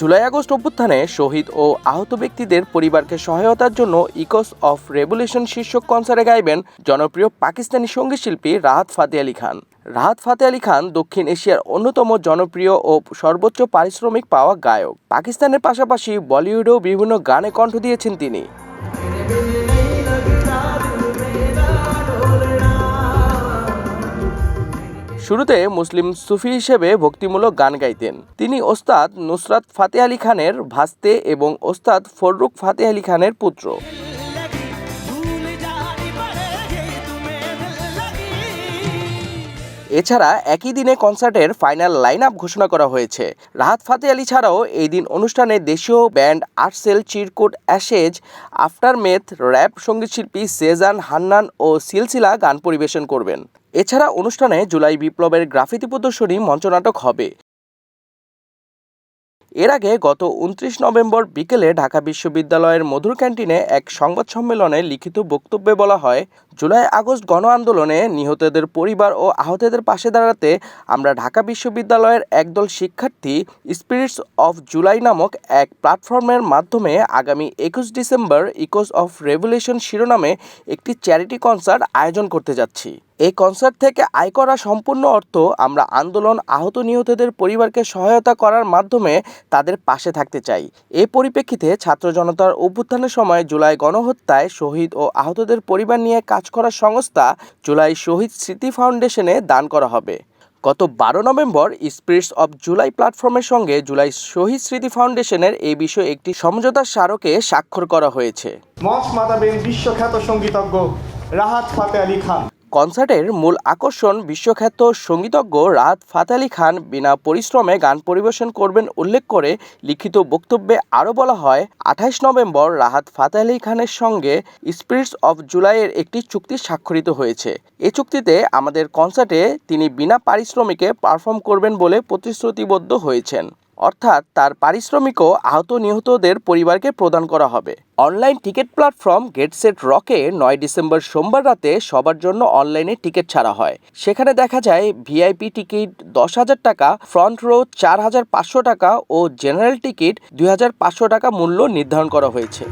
July August অভ্যুত্থানে শহীদ ও আহত ব্যক্তিদের পরিবারকে সহায়তার জন্য ইকোস অফ রেভলিউশন শীর্ষক কনসার্টে গাইবেন জনপ্রিয় পাকিস্তানি সংগীত শিল্পী রাহাত ফাতে আলী খান। রাহাত ফাতে আলী খান দক্ষিণ এশিয়ার অন্যতম জনপ্রিয় ও সর্বোচ্চ পারিশ্রমিক পাওয়া গায়ক। পাকিস্তানের পাশাপাশি বলিউডেও বিভিন্ন গানে কণ্ঠ দিয়েছেন তিনি। শুরুতে মুসলিম সুফি হিসেবে ভক্তিমূলক গান গাইতেন। তিনি ওস্তাদ নুসরাত ফাতে আলী খানের ভাস্তে এবং ওস্তাদ ফররুখ ফাতে আলী খানের পুত্র। এছাড়া একই দিনে কনসার্টের ফাইনাল লাইন আপ ঘোষণা করা হয়েছে। রাহাত ফাতে আলী ছাড়াও এই দিন অনুষ্ঠানে দেশীয় ব্যান্ড আর্টসেল, চিরকুট, অ্যাশেজ আফটার মেথ র্যাপ সঙ্গীতশিল্পী সেজান হান্নান ও সিলসিলা গান পরিবেশন করবেন। এছাড়া অনুষ্ঠানে জুলাই বিপ্লবের গ্রাফিতি প্রদর্শনী, মঞ্চনাটক হবে। এর আগে গত উনত্রিশ নভেম্বর বিকেলে ঢাকা বিশ্ববিদ্যালয়ের মধুর ক্যান্টিনে এক সংবাদ সম্মেলনে লিখিত বক্তব্যে বলা হয়, জুলাই আগস্ট গণ আন্দোলনে নিহতদের পরিবার ও আহতদের পাশে দাঁড়াতে আমরা ঢাকা বিশ্ববিদ্যালয়ের একদল শিক্ষার্থী স্পিরিটস অফ জুলাই নামক এক প্ল্যাটফর্মের মাধ্যমে আগামী একুশ ডিসেম্বর ইকোস অফ রেভলিউশন শিরোনামে একটি চ্যারিটি কনসার্ট আয়োজন করতে যাচ্ছি। এই কনসার্ট থেকে আয় করা সম্পূর্ণ অর্থ আমরা আন্দোলন আহত নিহতদের পরিবারকে সহায়তা করার মাধ্যমে তাদের পাশে থাকতে চাই। এই পরিপ্রেক্ষিতে ছাত্র জনতার অভ্যুত্থানের সময় জুলাই গণহত্যায় শহীদ ও আহতদের পরিবার নিয়ে কাজ করার সংস্থা জুলাই শহীদ স্মৃতি ফাউন্ডেশনে দান করা হবে। গত বারো নভেম্বর স্পিরিটস অব জুলাই প্ল্যাটফর্মের সঙ্গে জুলাই শহীদ স্মৃতি ফাউন্ডেশনের এই বিষয়ে একটি সমঝোতার স্মারকে স্বাক্ষর করা হয়েছে। মঞ্চ মাতাবেন বিশ্বখ্যাত সঙ্গীতজ্ঞ রাহাত ফাতে আলী খান। কনসার্টের মূল আকর্ষণ বিশ্বখ্যাত সঙ্গীতজ্ঞ রাহাত ফাত আলী খান বিনা পরিশ্রমে গান পরিবেশন করবেন উল্লেখ করে লিখিত বক্তব্যে আরও বলা হয় আঠাইশ নভেম্বর রাহাত ফাত আলী খানের সঙ্গে স্পিরিটস অফ জুলাইয়ের একটি চুক্তি স্বাক্ষরিত হয়েছে। এ চুক্তিতে আমাদের কনসার্টে তিনি বিনা পারিশ্রমিকে পারফর্ম করবেন বলে প্রতিশ্রুতিবদ্ধ হয়েছেন। অর্থাৎ তার পারিশ্রমিকও আহত নিহতদের পরিবারকে প্রদান করা হবে অনলাইন টিকিট প্ল্যাটফর্ম গেটসেট রকে নয় ডিসেম্বর সোমবার রাতে সবার জন্য অনলাইনে টিকিট ছাড়া হয় সেখানে দেখা যায় ভিআইপি টিকিট দশ হাজার টাকা ফ্রন্ট রো চার হাজার পাঁচশো টাকা ও জেনারেল টিকিট দুই হাজার পাঁচশো টাকা মূল্য নির্ধারণ করা হয়েছে